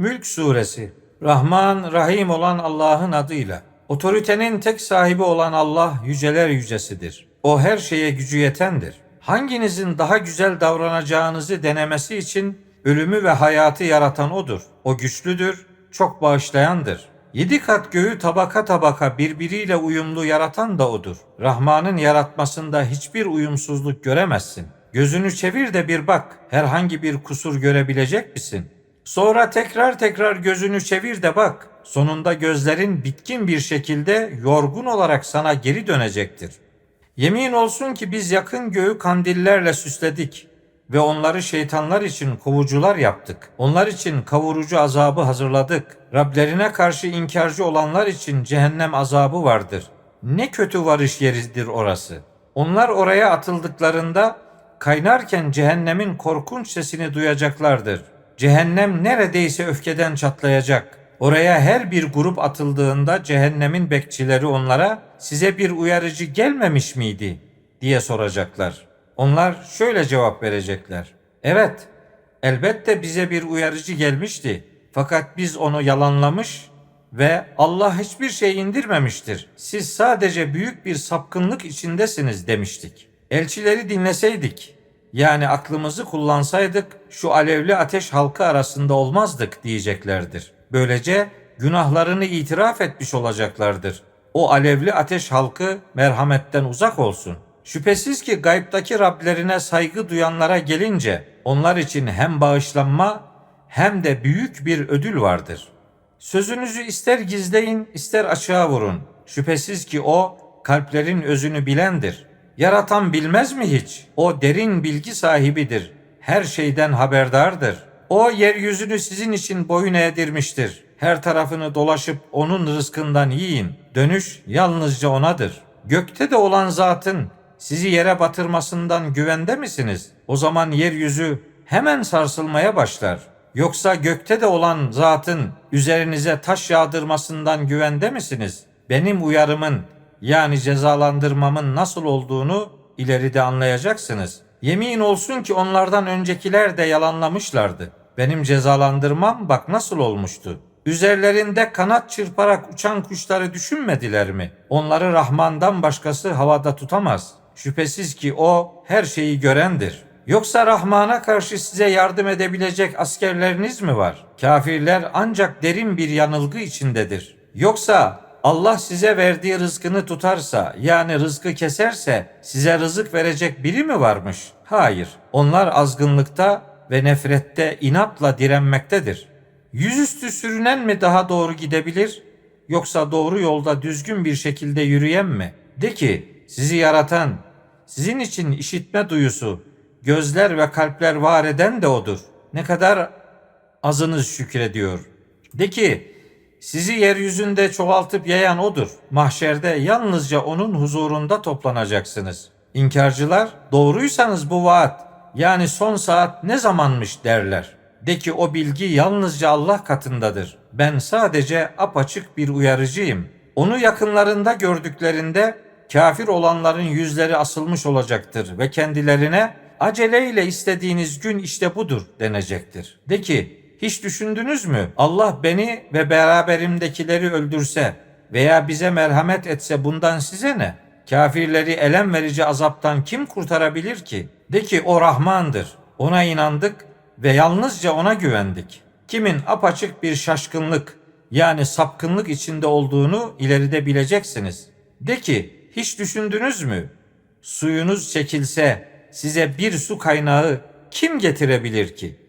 Mülk Suresi Rahman, Rahim olan Allah'ın adıyla. Otoritenin tek sahibi olan Allah yüceler yücesidir. O her şeye gücü yetendir. Hanginizin daha güzel davranacağınızı denemesi için ölümü ve hayatı yaratan O'dur. O güçlüdür, çok bağışlayandır. Yedi kat göğü tabaka tabaka birbiriyle uyumlu yaratan da O'dur. Rahman'ın yaratmasında hiçbir uyumsuzluk göremezsin. Gözünü çevir de bir bak, herhangi bir kusur görebilecek misin? Sonra tekrar tekrar gözünü çevir de bak. Sonunda gözlerin bitkin bir şekilde yorgun olarak sana geri dönecektir. Yemin olsun ki biz yakın göğü kandillerle süsledik ve onları şeytanlar için kovucular yaptık. Onlar için kavurucu azabı hazırladık. Rablerine karşı inkarcı olanlar için cehennem azabı vardır. Ne kötü varış yeridir orası. Onlar oraya atıldıklarında kaynarken cehennemin korkunç sesini duyacaklardır. Cehennem neredeyse öfkeden çatlayacak. Oraya her bir grup atıldığında cehennemin bekçileri onlara size bir uyarıcı gelmemiş miydi diye soracaklar. Onlar şöyle cevap verecekler. Evet, elbette bize bir uyarıcı gelmişti. Fakat biz onu yalanlamış ve Allah hiçbir şey indirmemiştir. Siz sadece büyük bir sapkınlık içindesiniz demiştik. Elçileri dinleseydik, yani aklımızı kullansaydık şu alevli ateş halkı arasında olmazdık diyeceklerdir. Böylece günahlarını itiraf etmiş olacaklardır. O alevli ateş halkı merhametten uzak olsun. Şüphesiz ki gaybdaki Rablerine saygı duyanlara gelince onlar için hem bağışlanma hem de büyük bir ödül vardır. Sözünüzü ister gizleyin ister açığa vurun. Şüphesiz ki o kalplerin özünü bilendir. Yaratan bilmez mi hiç? O derin bilgi sahibidir. Her şeyden haberdardır. O yeryüzünü sizin için boyun eğdirmiştir. Her tarafını dolaşıp onun rızkından yiyin. Dönüş yalnızca onadır. Gökte de olan zatın sizi yere batırmasından güvende misiniz? O zaman yeryüzü hemen sarsılmaya başlar. Yoksa gökte de olan zatın üzerinize taş yağdırmasından güvende misiniz? Benim uyarımın yani cezalandırmamın nasıl olduğunu ileride anlayacaksınız. Yemin olsun ki onlardan öncekiler de yalanlamışlardı. Benim cezalandırmam bak nasıl olmuştu. Üzerlerinde kanat çırparak uçan kuşları düşünmediler mi? Onları Rahman'dan başkası havada tutamaz. Şüphesiz ki o her şeyi görendir. Yoksa Rahman'a karşı size yardım edebilecek askerleriniz mi var? Kafirler ancak derin bir yanılgı içindedir. Yoksa Allah size verdiği rızkını tutarsa yani rızkı keserse size rızık verecek biri mi varmış? Hayır. Onlar azgınlıkta ve nefrette inatla direnmektedir. Yüzüstü sürünen mi daha doğru gidebilir yoksa doğru yolda düzgün bir şekilde yürüyen mi? De ki sizi yaratan, sizin için işitme duyusu, gözler ve kalpler var eden de odur. Ne kadar azınız şükrediyor. De ki sizi yeryüzünde çoğaltıp yayan odur. Mahşerde yalnızca onun huzurunda toplanacaksınız. İnkarcılar doğruysanız bu vaat yani son saat ne zamanmış derler. De ki o bilgi yalnızca Allah katındadır. Ben sadece apaçık bir uyarıcıyım. Onu yakınlarında gördüklerinde kafir olanların yüzleri asılmış olacaktır ve kendilerine aceleyle istediğiniz gün işte budur denecektir. De ki hiç düşündünüz mü? Allah beni ve beraberimdekileri öldürse veya bize merhamet etse bundan size ne? Kafirleri elem verici azaptan kim kurtarabilir ki? De ki o Rahmandır. Ona inandık ve yalnızca ona güvendik. Kimin apaçık bir şaşkınlık yani sapkınlık içinde olduğunu ileride bileceksiniz. De ki hiç düşündünüz mü? Suyunuz çekilse size bir su kaynağı kim getirebilir ki?